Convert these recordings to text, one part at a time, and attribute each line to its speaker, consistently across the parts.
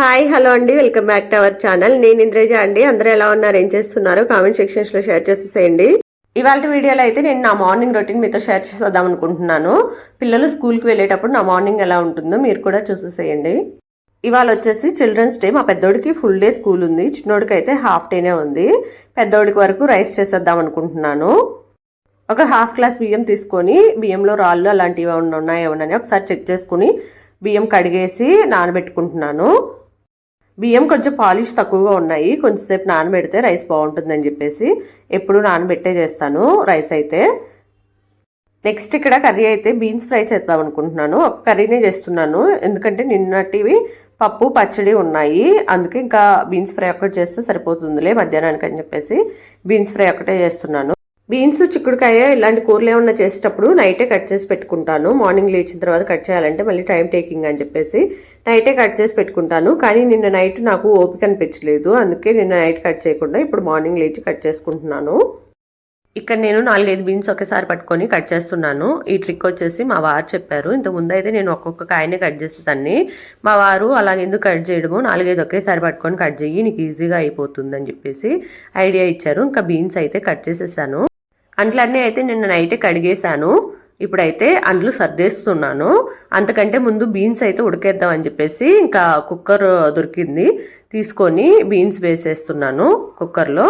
Speaker 1: Hi hello అండి. Welcome back to our channel. నేను ఇంద్రేజ అండి. అందరూ ఎలా ఉన్నారు? ఏం చేస్తున్నారు? కామెంట్ సెక్షన్స్లో షేర్ చేసేసేయండి. ఇవాళ వీడియోలో అయితే నేను నా మార్నింగ్ రొటీన్ మీతో షేర్ చేసేద్దాం అనుకుంటున్నాను. పిల్లలు స్కూల్కి వెళ్ళేటప్పుడు నా మార్నింగ్ ఎలా ఉంటుందో మీరు కూడా చూసేసేయండి. ఇవాళ వచ్చేసి చిల్డ్రన్స్ డే. మా పెద్దోడికి ఫుల్ డే స్కూల్ ఉంది. చిన్నోడికి అయితే హాఫ్ డేనే ఉంది. పెద్దోడికి వరకు రైస్ చేసేద్దాం అనుకుంటున్నాను. ఒక హాఫ్ గ్లాస్ బియ్యం తీసుకొని బియ్యంలో రాళ్ళు అలాంటివి ఏమైనా ఉన్నాయేమోనని ఒకసారి చెక్ చేసుకుని బియ్యం కడిగేసి నానబెట్టుకుంటున్నాను. బియ్యం కొంచెం పాలిష్ తక్కువగా ఉన్నాయి. కొంచెంసేపు నానబెడితే రైస్ బాగుంటుందని చెప్పేసి ఎప్పుడు నానబెట్టే చేస్తాను రైస్ అయితే. నెక్స్ట్ ఇక్కడ కర్రీ అయితే బీన్స్ ఫ్రై చేద్దాం అనుకుంటున్నాను. ఒక కర్రీనే చేస్తున్నాను. ఎందుకంటే నిన్నటివి పప్పు పచ్చడి ఉన్నాయి. అందుకే ఇంకా బీన్స్ ఫ్రై ఒక్కటి చేస్తే సరిపోతుందిలే మధ్యాహ్నానికి అని చెప్పేసి బీన్స్ ఫ్రై ఒకటే చేస్తున్నాను. బీన్స్ చిక్కుడుకాయ ఇలాంటి కూరలు ఏమన్నా చేసేటప్పుడు నైటే కట్ చేసి పెట్టుకుంటాను. మార్నింగ్ లేచిన తర్వాత కట్ చేయాలంటే మళ్ళీ టైం టేకింగ్ అని చెప్పేసి నైటే కట్ చేసి పెట్టుకుంటాను. కానీ నిన్న నైట్ నాకు ఓపిక అనిపించలేదు. అందుకే నిన్న నైట్ కట్ చేయకుండా ఇప్పుడు మార్నింగ్ లేచి కట్ చేసుకుంటున్నాను. ఇక్కడ నేను నాలుగైదు బీన్స్ ఒకేసారి పట్టుకొని కట్ చేస్తున్నాను. ఈ ట్రిక్ వచ్చేసి మా వారు చెప్పారు. ఇంతకుముందు ముందు అయితే నేను ఒక్కొక్క కాయనే కట్ చేసేదాన్ని. మా వారు అలాగే ఎందుకు కట్ చేయడము నాలుగైదు ఒకేసారి పట్టుకొని కట్ చేయి నీకు ఈజీగా అయిపోతుంది అని చెప్పేసి ఐడియా ఇచ్చారు. ఇంకా బీన్స్ అయితే కట్ చేసేసాను. అంట్లన్నీ అయితే నిన్న నైటే కడిగేశాను. ఇప్పుడైతే అండ్లు సర్దేస్తున్నాను. అంతకంటే ముందు బీన్స్ అయితే ఉడికేద్దాం అని చెప్పేసి ఇంకా కుక్కర్ దొరికింది. తీసుకొని బీన్స్ వేసేస్తున్నాను కుక్కర్లో.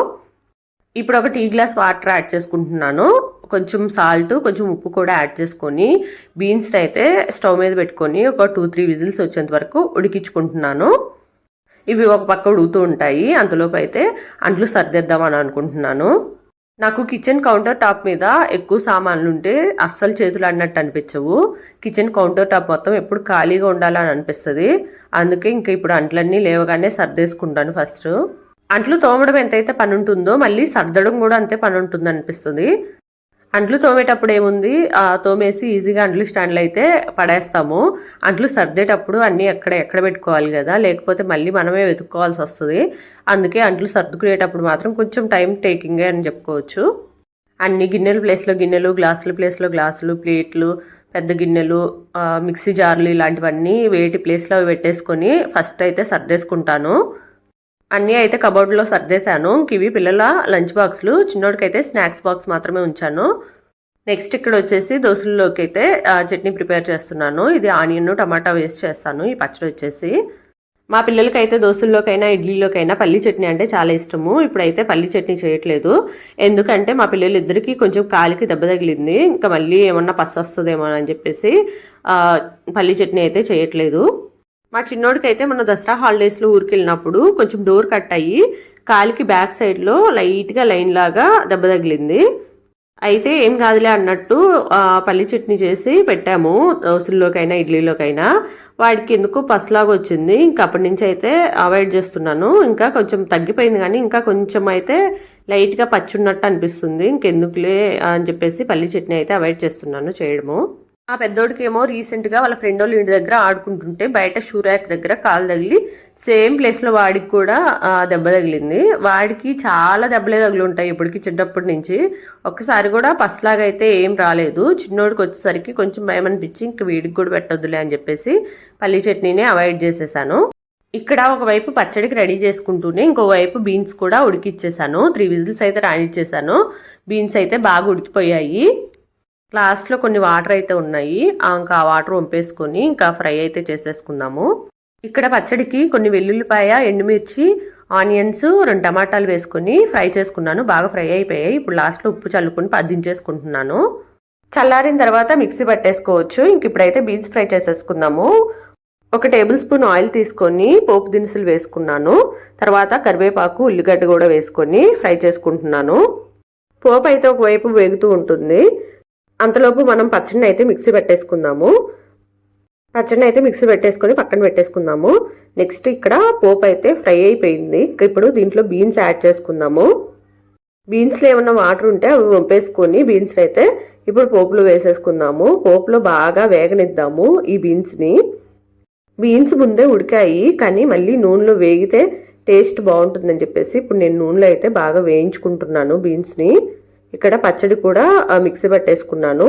Speaker 1: ఇప్పుడు ఒక టీ గ్లాస్ వాటర్ యాడ్ చేసుకుంటున్నాను. కొంచెం సాల్ట్ కొంచెం ఉప్పు కూడా యాడ్ చేసుకొని బీన్స్ అయితే స్టవ్ మీద పెట్టుకొని ఒక టూ త్రీ విజిల్స్ వచ్చేంత వరకు ఉడికించుకుంటున్నాను. ఇవి ఒక పక్క ఉడుకుతూ ఉంటాయి. అంతలోపు అయితే అంట్లు సర్దేద్దామని అనుకుంటున్నాను. నాకు కిచెన్ కౌంటర్ టాప్ మీద ఎక్కువ సామాన్లు ఉంటే అస్సలు చేతులు అన్నట్టు అనిపించవు. కిచెన్ కౌంటర్ టాప్ మొత్తం ఎప్పుడు ఖాళీగా ఉండాలని అనిపిస్తుంది. అందుకే ఇంకా ఇప్పుడు అంట్లన్నీ లేవగానే సర్దేసుకుంటాను ఫస్ట్ అంట్లు తోమడం ఎంతైతే పని ఉంటుందో మళ్ళీ సర్దడం కూడా అంతే పని ఉంటుంది అనిపిస్తుంది అంట్లు తోమేటప్పుడు ఏముంది? తోమేసి ఈజీగా అంట్లు స్టాండ్లు అయితే పడేస్తాము. అంట్లు సర్దేటప్పుడు అన్నీ ఎక్కడ ఎక్కడ పెట్టుకోవాలి కదా? లేకపోతే మళ్ళీ మనమే వెతుక్కోవాల్సి వస్తుంది. అందుకే అంట్లు సర్దుకునేటప్పుడు మాత్రం కొంచెం టైం టేకింగే అని చెప్పుకోవచ్చు. అన్ని గిన్నెలు ప్లేస్లో గిన్నెలు గ్లాసుల ప్లేస్లో గ్లాసులు ప్లేట్లు పెద్ద గిన్నెలు మిక్సీ జార్లు ఇలాంటివన్నీ వేటి ప్లేస్లో పెట్టేసుకొని ఫస్ట్ అయితే సర్దేసుకుంటాను. అన్నీ అయితే కబోర్డ్లో సర్దేశాను. ఇవి పిల్లల లంచ్ బాక్స్లు చిన్నోడికైతే స్నాక్స్ బాక్స్ మాత్రమే ఉంచాను. నెక్స్ట్ ఇక్కడ వచ్చేసి దోశల్లోకి అయితే చట్నీ ప్రిపేర్ చేస్తున్నాను. ఇది ఆనియన్ టమాటా వేస్ట్ చేస్తాను ఈ పచ్చడి వచ్చేసి. మా పిల్లలకైతే దోశల్లోకైనా ఇడ్లీలోకైనా పల్లి చట్నీ అంటే చాలా ఇష్టము. ఇప్పుడైతే పల్లి చట్నీ చేయట్లేదు. ఎందుకంటే మా పిల్లలిద్దరికీ కొంచెం కాలికి దెబ్బ తగిలింది. ఇంకా మళ్ళీ ఏమన్నా పస్సు వస్తుందేమో అని చెప్పేసి పల్లి చట్నీ అయితే చేయట్లేదు. మా చిన్నోడికైతే మన దసరా హాలిడేస్లో ఊరికి వెళ్ళినప్పుడు కొంచెం డోర్ కట్ అయ్యి కాలికి బ్యాక్ సైడ్లో లైట్గా లైన్ లాగా దెబ్బ తగిలింది. అయితే ఏం కాదులే అన్నట్టు పల్లి చట్నీ చేసి పెట్టాము. దోశల్లోకైనా ఇడ్లీలోకైనా. వాడికి ఎందుకు పసులాగా వచ్చింది. ఇంకా అప్పటి నుంచి అయితే అవాయిడ్ చేస్తున్నాను. ఇంకా కొంచెం తగ్గిపోయింది కానీ ఇంకా కొంచెం అయితే లైట్గా పచ్చున్నట్టు అనిపిస్తుంది. ఇంకెందుకులే అని చెప్పేసి పల్లి చట్నీ అయితే అవాయిడ్ చేస్తున్నాను చేయడము. ఆ పెద్దోడికి ఏమో రీసెంట్గా వాళ్ళ ఫ్రెండ్ వాళ్ళ ఇంటి దగ్గర ఆడుకుంటుంటే బయట షూరాక్ దగ్గర కాలు తగిలి సేమ్ ప్లేస్లో వాడికి కూడా దెబ్బ తగిలింది. వాడికి చాలా దెబ్బలే తగిలి ఉంటాయి ఇప్పటికి చిన్నప్పటి నుంచి. ఒక్కసారి కూడా పస్లాగా అయితే ఏం రాలేదు. చిన్నోడికి వచ్చేసరికి కొంచెం భయం అనిపించి ఇంక వీడికి కూడా పెట్టొద్దులే అని చెప్పేసి పల్లి చట్నీనే అవాయిడ్ చేసేసాను. ఇక్కడ ఒకవైపు పచ్చడికి రెడీ చేసుకుంటూనే ఇంకోవైపు బీన్స్ కూడా ఉడికిచ్చేసాను. త్రీ విజిల్స్ అయితే రానిచ్చేసాను. బీన్స్ అయితే బాగా ఉడికిపోయాయి. లాస్ట్లో కొన్ని వాటర్ అయితే ఉన్నాయి. ఇంకా ఆ వాటర్ వంపేసుకొని ఇంకా ఫ్రై అయితే చేసేసుకుందాము. ఇక్కడ పచ్చడికి కొన్ని వెల్లుల్లిపాయ ఎండుమిర్చి ఆనియన్స్ రెండు టమాటాలు వేసుకొని ఫ్రై చేసుకున్నాను. బాగా ఫ్రై అయిపోయాయి. ఇప్పుడు లాస్ట్లో ఉప్పు చల్లుకుని పద్దించేసుకుంటున్నాను చల్లారిన తర్వాత మిక్సీ పట్టేసుకోవచ్చు. ఇంక ఇప్పుడైతే బీన్స్ ఫ్రై చేసేసుకుందాము. ఒక టేబుల్ స్పూన్ ఆయిల్ తీసుకొని పోపు దినుసులు వేసుకున్నాను. తర్వాత కరివేపాకు ఉల్లిగడ్డ కూడా వేసుకొని ఫ్రై చేసుకుంటున్నాను. పోపు అయితే ఒకవైపు వేగుతూ ఉంటుంది. అంతలోపు మనం పచ్చడిని అయితే మిక్సీ పెట్టేసుకుందాము. పచ్చడిని అయితే మిక్సీ పెట్టేసుకొని పక్కన పెట్టేసుకుందాము. నెక్స్ట్ ఇక్కడ పోపు అయితే ఫ్రై అయిపోయింది. ఇప్పుడు దీంట్లో బీన్స్ యాడ్ చేసుకుందాము. బీన్స్లో ఏమన్నా వాటర్ ఉంటే అవి వంపేసుకొని బీన్స్ అయితే ఇప్పుడు పోపులో వేసేసుకుందాము. పోపులో బాగా వేగనిద్దాము ఈ బీన్స్ని. బీన్స్ ముందే ఉడికాయి కానీ మళ్ళీ నూనెలో వేగితే టేస్ట్ బాగుంటుందని చెప్పేసి ఇప్పుడు నేను నూనెలో అయితే బాగా వేయించుకుంటున్నాను బీన్స్ని. ఇక్కడ పచ్చడి కూడా మిక్సీ పట్టేసుకున్నాను.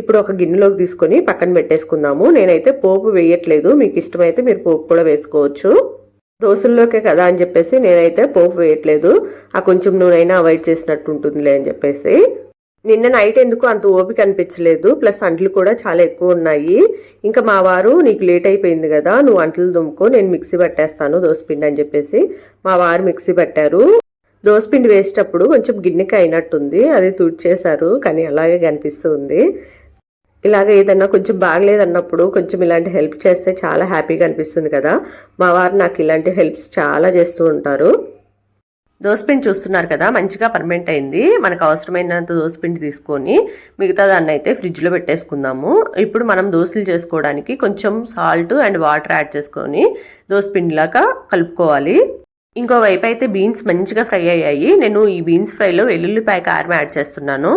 Speaker 1: ఇప్పుడు ఒక గిన్నెలోకి తీసుకొని పక్కన పెట్టేసుకుందాము. నేనైతే పోపు వేయట్లేదు. మీకు ఇష్టమైతే మీరు పోపు కూడా వేసుకోవచ్చు. దోశల్లోకే కదా అని చెప్పేసి నేనైతే పోపు వేయట్లేదు. ఆ కొంచెం నూనె అవాయిడ్ చేసినట్టు ఉంటుందిలే అని చెప్పేసి. నిన్న నైట్ ఎందుకు అంత ఓపిక అనిపించలేదు. ప్లస్ అంట్లు కూడా చాలా ఎక్కువ ఉన్నాయి. ఇంకా మా వారు నీకు లేట్ అయిపోయింది కదా నువ్వు అంట్లు దుమ్ముకో నేను మిక్సీ పట్టేస్తాను దోశ పిండి అని చెప్పేసి మా వారు మిక్సీ పట్టారు. దోసపిండి వేసేటప్పుడు కొంచెం గిన్నెకి అయినట్టుంది. అది తుడిచేశారు కానీ అలాగే కనిపిస్తుంది. ఇలాగ ఏదన్నా కొంచెం బాగలేదన్నప్పుడు కొంచెం ఇలాంటి హెల్ప్ చేస్తే చాలా హ్యాపీగా అనిపిస్తుంది కదా. మా వారు నాకు ఇలాంటి హెల్ప్స్ చాలా చేస్తూ ఉంటారు. దోసపిండి చూస్తున్నారు కదా మంచిగా పర్మనెంట్ అయింది. మనకు అవసరమైనంత దోసపిండి తీసుకొని మిగతా దాన్ని అయితే ఫ్రిడ్జ్లో పెట్టేసుకుందాము. ఇప్పుడు మనం దోశలు చేసుకోవడానికి కొంచెం సాల్ట్ అండ్ వాటర్ యాడ్ చేసుకొని దోసపిండిలాగా కలుపుకోవాలి. ఇంకోవైపు అయితే బీన్స్ మంచిగా ఫ్రై అయ్యాయి. నేను ఈ బీన్స్ ఫ్రైలో వెల్లుల్లిపాయ కారం యాడ్ చేస్తున్నాను.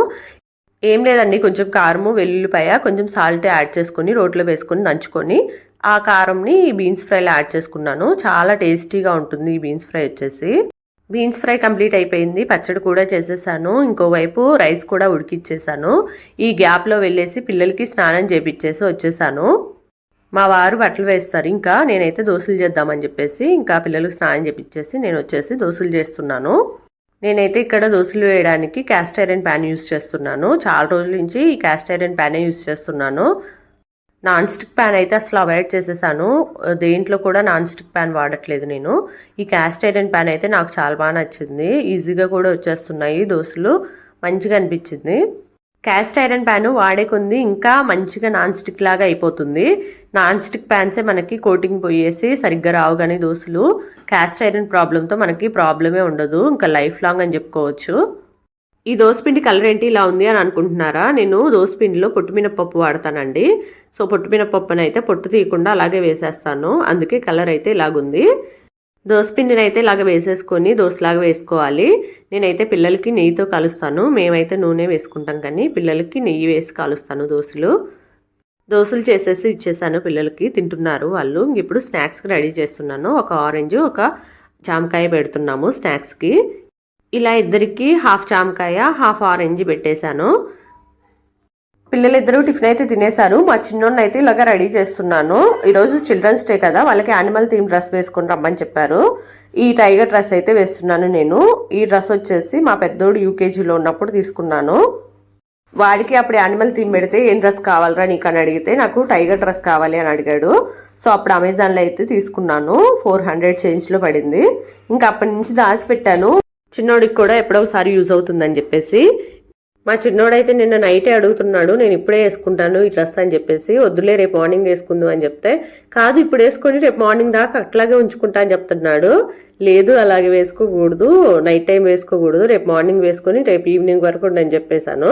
Speaker 1: ఏం లేదండి కొంచెం కారము వెల్లుల్లిపాయ కొంచెం సాల్ట్ యాడ్ చేసుకొని రోట్లో వేసుకొని దంచుకొని ఆ కారంని ఈ బీన్స్ ఫ్రైలో యాడ్ చేసుకున్నాను. చాలా టేస్టీగా ఉంటుంది ఈ బీన్స్ ఫ్రై వచ్చేసి. బీన్స్ ఫ్రై కంప్లీట్ అయిపోయింది. పచ్చడి కూడా చేసేసాను. ఇంకోవైపు రైస్ కూడా ఉడికిచ్చేసాను. ఈ గ్యాప్లో వెళ్ళేసి పిల్లలకి స్నానం చేపించేసి వచ్చేసాను. మా వారు బట్టలు వేస్తారు. ఇంకా నేనైతే దోశలు చేద్దామని చెప్పేసి ఇంకా పిల్లలకు స్నానం చేపించేసి నేను వచ్చేసి దోశలు చేస్తున్నాను. నేనైతే ఇక్కడ దోశలు వేయడానికి క్యాస్ట్ ఐరన్ ప్యాన్ యూస్ చేస్తున్నాను. చాలా రోజుల నుంచి ఈ క్యాస్ట్ ఐరన్ ప్యానే యూస్ చేస్తున్నాను. నాన్ స్టిక్ ప్యాన్ అయితే అసలు అవాయిడ్ చేసేసాను. దేంట్లో కూడా నాన్ స్టిక్ ప్యాన్ వాడట్లేదు నేను. ఈ క్యాస్ట్ ఐరన్ ప్యాన్ అయితే నాకు చాలా బాగా నచ్చింది. ఈజీగా కూడా వచ్చేస్తున్నాయి దోశలు. మంచిగా అనిపించింది. క్యాస్ట్ ఐరన్ ప్యాన్ వాడే కొంది ఇంకా మంచిగా నాన్ స్టిక్ లాగా అయిపోతుంది. నాన్ స్టిక్ ప్యాన్సే మనకి కోటింగ్ పోయేసి సరిగ్గా రావు కానీ దోశలు క్యాస్ట్ ఐరన్ ప్రాబ్లంతో మనకి ప్రాబ్లమే ఉండదు. ఇంకా లైఫ్ లాంగ్ అని చెప్పుకోవచ్చు. ఈ దోసపిండి కలర్ ఏంటి ఇలా ఉంది అని అనుకుంటున్నారా? నేను దోసపిండిలో పొట్టుమినపప్పు వాడతానండి. సో పొట్టుమినపప్పుని పొట్టు తీయకుండా అలాగే వేసేస్తాను. అందుకే కలర్ అయితే ఇలాగుంది. దోసపిండిని అయితే ఇలాగ వేసేసుకొని దోశలాగా వేసుకోవాలి. నేనైతే పిల్లలకి నెయ్యితో కలుస్తాను. మేమైతే నూనె వేసుకుంటాం కానీ పిల్లలకి నెయ్యి వేసి కాలుస్తాను దోశలు. దోశలు చేసేసి ఇచ్చేసాను పిల్లలకి. తింటున్నారు వాళ్ళు. ఇప్పుడు స్నాక్స్కి రెడీ చేస్తున్నాను. ఒక ఆరెంజ్ ఒక జామకాయ పెడుతున్నాము స్నాక్స్కి. ఇలా ఇద్దరికి హాఫ్ జామకాయ హాఫ్ ఆరెంజ్ పెట్టేశాను. పిల్లలిద్దరూ టిఫిన్ అయితే తినేశారు. మా చిన్నోన్న అయితే ఇలాగ రెడీ చేస్తున్నాను. ఈరోజు చిల్డ్రన్స్ డే కదా వాళ్ళకి యానిమల్ థీమ్ డ్రెస్ వేసుకుని రమ్మని చెప్పారు. ఈ టైగర్ డ్రెస్ అయితే వేస్తున్నాను నేను. ఈ డ్రెస్ వచ్చేసి మా పెద్దోడు యూకేజీలో ఉన్నప్పుడు తీసుకున్నాను. వాడికి అప్పుడు యానిమల్ థీమ్ పెడితే ఏం డ్రెస్ కావాలరా నీకు అని అడిగితే నాకు టైగర్ డ్రెస్ కావాలి అని అడిగాడు. సో అప్పుడు అమెజాన్లో అయితే తీసుకున్నాను. ఫోర్ హండ్రెడ్ చేంజ్లో పడింది. ఇంకా అప్పటి నుంచి దాచిపెట్టాను. చిన్నోడికి కూడా ఎప్పుడోసారి యూజ్ అవుతుందని చెప్పేసి. మా చిన్నోడైతే నిన్న నైటే అడుగుతున్నాడు నేను ఇప్పుడే వేసుకుంటాను ఇట్లా డ్రెస్ అని చెప్పేసి వద్దులే రేపు మార్నింగ్ వేసుకుందాం అని చెప్తే కాదు ఇప్పుడు వేసుకొని రేపు మార్నింగ్ దాకా అట్లాగే ఉంచుకుంటా అని చెప్తున్నాడు. లేదు అలాగే వేసుకోకూడదు నైట్ టైం వేసుకోకూడదు రేపు మార్నింగ్ వేసుకొని రేపు ఈవినింగ్ వరకు ఉండని చెప్పేశాను.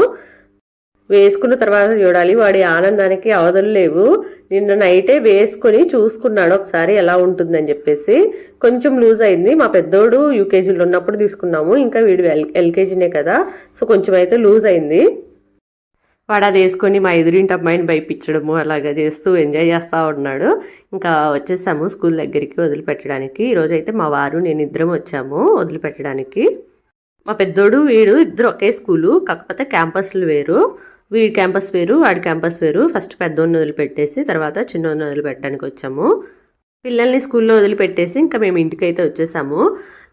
Speaker 1: వేసుకున్న తర్వాత చూడాలి. వాడి ఆనందానికి అవధులు లేవు. నిన్న నైటే వేసుకొని చూసుకున్నాడు ఒకసారి ఎలా ఉంటుందని చెప్పేసి. కొంచెం లూజ్ అయింది. మా పెద్దోడు యూకేజీలో ఉన్నప్పుడు తీసుకున్నాము. ఇంకా వీడు ఎల్ ఎల్కేజీనే కదా. సో కొంచెం అయితే లూజ్ అయింది. వాడు అది వేసుకొని మా ఎదురింటి అమ్మాయిని భయపించడము అలాగా చేస్తూ ఎంజాయ్ చేస్తూ ఉన్నాడు. ఇంకా వచ్చేసాము స్కూల్ దగ్గరికి వదిలిపెట్టడానికి. ఈరోజైతే మా వారు నేను ఇద్దరం వచ్చాము వదిలిపెట్టడానికి. మా పెద్దోడు వీడు ఇద్దరు ఒకే స్కూలు. కాకపోతే క్యాంపస్లు వేరు. వీడి క్యాంపస్ వేరు వాడి క్యాంపస్ వేరు. ఫస్ట్ పెద్దోడిని వదిలిపెట్టేసి తర్వాత చిన్నోడిని వదిలిపెట్టడానికి వచ్చాము. పిల్లల్ని స్కూల్లో వదిలిపెట్టేసి ఇంకా మేము ఇంటికైతే వచ్చేసాము.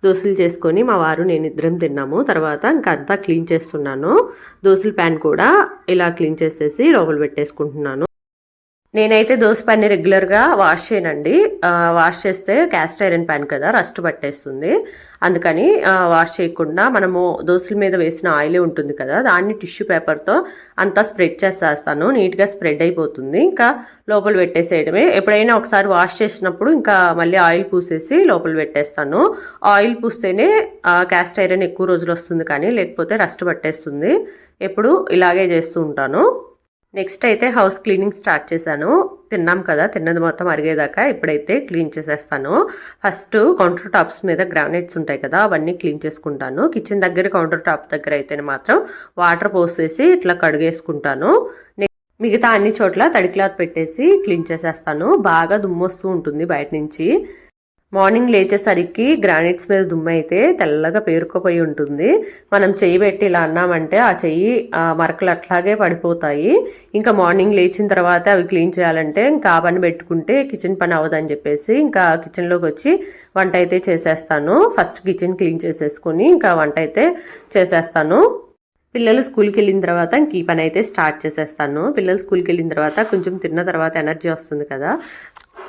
Speaker 1: దోశలు చేసుకొని మా వారు నేను ఇద్దరం తిన్నాము. తర్వాత ఇంకా అంతా క్లీన్ చేస్తున్నాను. దోశల ప్యాన్ కూడా ఇలా క్లీన్ చేసేసి లోపల పెట్టేసుకుంటున్నాను. నేనైతే దోశ ప్యాన్ని రెగ్యులర్గా వాష్ చేయనండి. వాష్ చేస్తే క్యాస్ట్ ఐరన్ ప్యాన్ కదా రస్ట్ పట్టేస్తుంది. అందుకని వాష్ చేయకుండా మనము దోశల మీద వేసిన ఆయిలే ఉంటుంది కదా దాన్ని టిష్యూ పేపర్తో అంతా స్ప్రెడ్ చేసేస్తాను. నీట్గా స్ప్రెడ్ అయిపోతుంది. ఇంకా లోపల పెట్టేసేయడమే. ఎప్పుడైనా ఒకసారి వాష్ చేసినప్పుడు ఇంకా మళ్ళీ ఆయిల్ పూసేసి లోపల పెట్టేస్తాను. ఆయిల్ పూస్తేనే క్యాస్ట్ ఐరన్ ఎక్కువ రోజులు వస్తుంది కానీ లేకపోతే రస్ట్ పట్టేస్తుంది. ఎప్పుడు ఇలాగే చేస్తూ ఉంటాను. నెక్స్ట్ అయితే హౌస్ క్లీనింగ్ స్టార్ట్ చేశాను. తిన్నాం కదా తిన్నది మొత్తం అరిగేదాకా ఇప్పుడైతే క్లీన్ చేసేస్తాను. ఫస్ట్ కౌంటర్ టాప్స్ మీద గ్రానైట్స్ ఉంటాయి కదా అవన్నీ క్లీన్ చేసుకుంటాను. కిచెన్ దగ్గర కౌంటర్ టాప్ దగ్గర అయితే మాత్రం వాటర్ పోసేసి ఇట్లా కడిగేసుకుంటాను. మిగతా అన్ని చోట్ల తడి క్లాత్ పెట్టేసి క్లీన్ చేసేస్తాను. బాగా దుమ్మొస్తూ ఉంటుంది బయట నుంచి. మార్నింగ్ లేచేసరికి గ్రానైట్స్ మీద దుమ్ము అయితే తెల్లగా పేరుకుపోయి ఉంటుంది. మనం చెయ్యి పెట్టి ఇలా అన్నామంటే ఆ చెయ్యి ఆ మరకలు అట్లాగే పడిపోతాయి. ఇంకా మార్నింగ్ లేచిన తర్వాత అవి క్లీన్ చేయాలంటే ఇంకా ఆ పని పెట్టుకుంటే కిచెన్ పని అవ్వదని చెప్పేసి ఇంకా కిచెన్లోకి వచ్చి వంట అయితే చేసేస్తాను. ఫస్ట్ కిచెన్ క్లీన్ చేసేసుకొని ఇంకా వంట అయితే చేసేస్తాను. పిల్లలు స్కూల్కి వెళ్ళిన తర్వాత ఇంక ఈ పని అయితే స్టార్ట్ చేసేస్తాను. పిల్లలు స్కూల్కి వెళ్ళిన తర్వాత కొంచెం తిన్న తర్వాత ఎనర్జీ వస్తుంది కదా.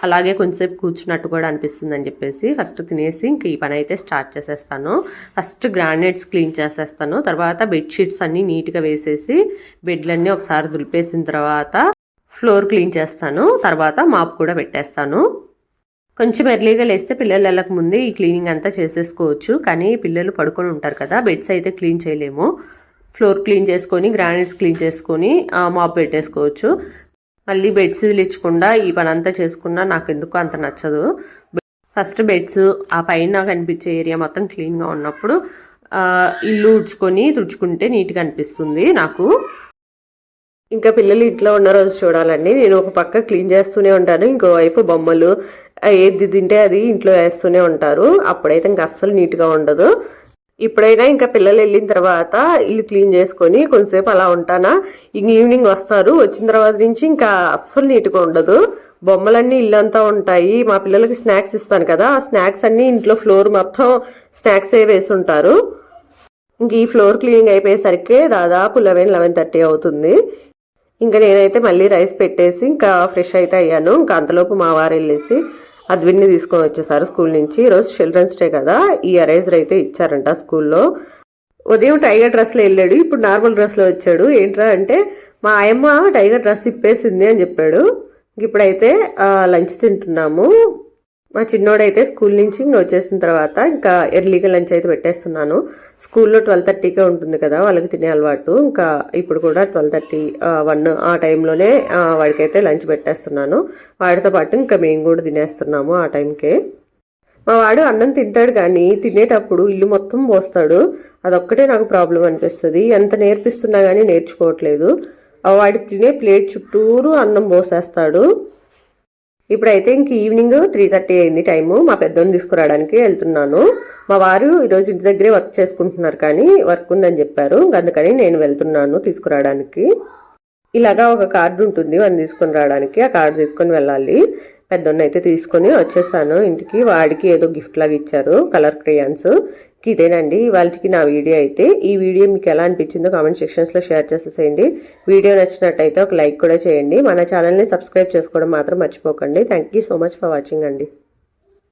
Speaker 1: అలాగే కొంచెంసేపు కూర్చున్నట్టు కూడా అనిపిస్తుంది అని చెప్పేసి ఫస్ట్ తినేసి ఇంక ఈ పని అయితే స్టార్ట్ చేసేస్తాను. ఫస్ట్ గ్రానైట్స్ క్లీన్ చేసేస్తాను. తర్వాత బెడ్షీట్స్ అన్నీ నీట్గా వేసేసి బెడ్లన్నీ ఒకసారి దులిపేసిన తర్వాత ఫ్లోర్ క్లీన్ చేస్తాను. తర్వాత మాప్ కూడా పెట్టేస్తాను. కొంచెం ఎర్లీగా లేస్తే పిల్లలు వెళ్ళక ముందే ఈ క్లీనింగ్ అంతా చేసేసుకోవచ్చు. కానీ పిల్లలు పడుకొని ఉంటారు కదా బెడ్స్ అయితే క్లీన్ చేయలేము. ఫ్లోర్ క్లీన్ చేసుకొని గ్రానైట్స్ క్లీన్ చేసుకొని మాప్ పెట్టేసుకోవచ్చు. మళ్ళీ బెడ్స్ ఇచ్చకుండా ఈ పని అంతా చేసుకున్నా నాకు ఎందుకు అంత నచ్చదు. ఫస్ట్ బెడ్స్ ఆ పైన కనిపించే ఏరియా మొత్తం క్లీన్గా ఉన్నప్పుడు ఇల్లు ఉడ్చుకొని తుడుచుకుంటే నీట్గా అనిపిస్తుంది నాకు. ఇంకా పిల్లలు ఇంట్లో ఉన్న రోజు చూడాలండి. నేను ఒక పక్క క్లీన్ చేస్తూనే ఉంటాను ఇంకోవైపు బొమ్మలు ఏది తింటే అది ఇంట్లో వేస్తూనే ఉంటారు. అప్పుడైతే ఇంకా అస్సలు నీట్గా ఉండదు. ఇప్పుడైనా ఇంకా పిల్లలు వెళ్ళిన తర్వాత ఇల్లు క్లీన్ చేసుకొని కొంతసేపు అలా ఉంటానా? ఇంక ఈవినింగ్ వస్తారు. వచ్చిన తర్వాత నుంచి ఇంకా అస్సలు నీట్గా ఉండదు. బొమ్మలన్నీ ఇల్లంతా ఉంటాయి. మా పిల్లలకి స్నాక్స్ ఇస్తాను కదా. ఆ స్నాక్స్ అన్నీ ఇంట్లో ఫ్లోర్ మొత్తం స్నాక్స్ ఏ వేసి ఉంటారు. ఇంక ఈ ఫ్లోర్ క్లీనింగ్ అయిపోయేసరికి దాదాపు లెవెన్ లెవెన్ థర్టీ అవుతుంది. ఇంకా నేనైతే మళ్ళీ రైస్ పెట్టేసి ఇంకా ఫ్రెష్ అయితే అయ్యాను. ఇంకా అంతలోపు మా వారు వెళ్ళేసి అద్విన్ని తీసుకొని వచ్చేసారు స్కూల్ నుంచి. ఈరోజు చిల్డ్రన్స్ డే కదా. ఈ అరైజర్ అయితే ఇచ్చారంట స్కూల్లో. ఉదయం టైగర్ డ్రెస్లో వెళ్ళాడు. ఇప్పుడు నార్మల్ డ్రెస్లో వచ్చాడు. ఏంట్రా అంటే మా ఆయమ్మ టైగర్ డ్రెస్ ఇప్పేసింది అని చెప్పాడు. ఇప్పుడైతే లంచ్ తింటున్నాము. మా చిన్నోడైతే స్కూల్ నుంచి ఇంకా వచ్చేసిన తర్వాత ఇంకా ఎర్లీగా లంచ్ అయితే పెట్టేస్తున్నాను. స్కూల్లో ట్వెల్వ్ థర్టీకే ఉంటుంది కదా వాళ్ళకి తినే అలవాటు. ఇంకా ఇప్పుడు కూడా ట్వెల్వ్ థర్టీ వన్ ఆ టైంలోనే వాడికైతే లంచ్ పెట్టేస్తున్నాను. వాడితో పాటు ఇంకా మేము కూడా తినేస్తున్నాము ఆ టైంకే. మా వాడు అన్నం తింటాడు కానీ తినేటప్పుడు ఇల్లు మొత్తం పోస్తాడు అదొక్కటే నాకు ప్రాబ్లం అనిపిస్తుంది. ఎంత నేర్పిస్తున్నా కానీ నేర్చుకోవట్లేదు. వాడి తినే ప్లేట్ చుట్టూరు అన్నం పోసేస్తాడు ఇప్పుడైతే ఇంక ఈవినింగ్ త్రీ థర్టీ అయింది టైము. మా పెద్దోని తీసుకురావడానికి వెళ్తున్నాను. మా వారు ఈరోజు ఇంటి దగ్గరే వర్క్ చేసుకుంటున్నారు కానీ వర్క్ ఉందని చెప్పారు. అందుకని నేను వెళ్తున్నాను తీసుకురావడానికి. ఇలాగా ఒక కార్డు ఉంటుంది. వాడిని తీసుకొని రావడానికి ఆ కార్డు తీసుకొని వెళ్ళాలి. పెద్దోన్న అయితే తీసుకొని వచ్చేసాను ఇంటికి వాడికి ఏదో గిఫ్ట్ లాగా ఇచ్చారు. Colour crayons. ఇదేనండి. వాళ్ళకి నా వీడియో అయితే. ఈ వీడియో మీకు ఎలా అనిపించిందో కామెంట్ సెక్షన్స్లో షేర్ చేసేసేయండి. వీడియో నచ్చినట్టయితే ఒక లైక్ కూడా చేయండి. మన ఛానల్ని సబ్స్క్రైబ్ చేసుకోవడం మాత్రం మర్చిపోకండి. Thank so much for watching అండి.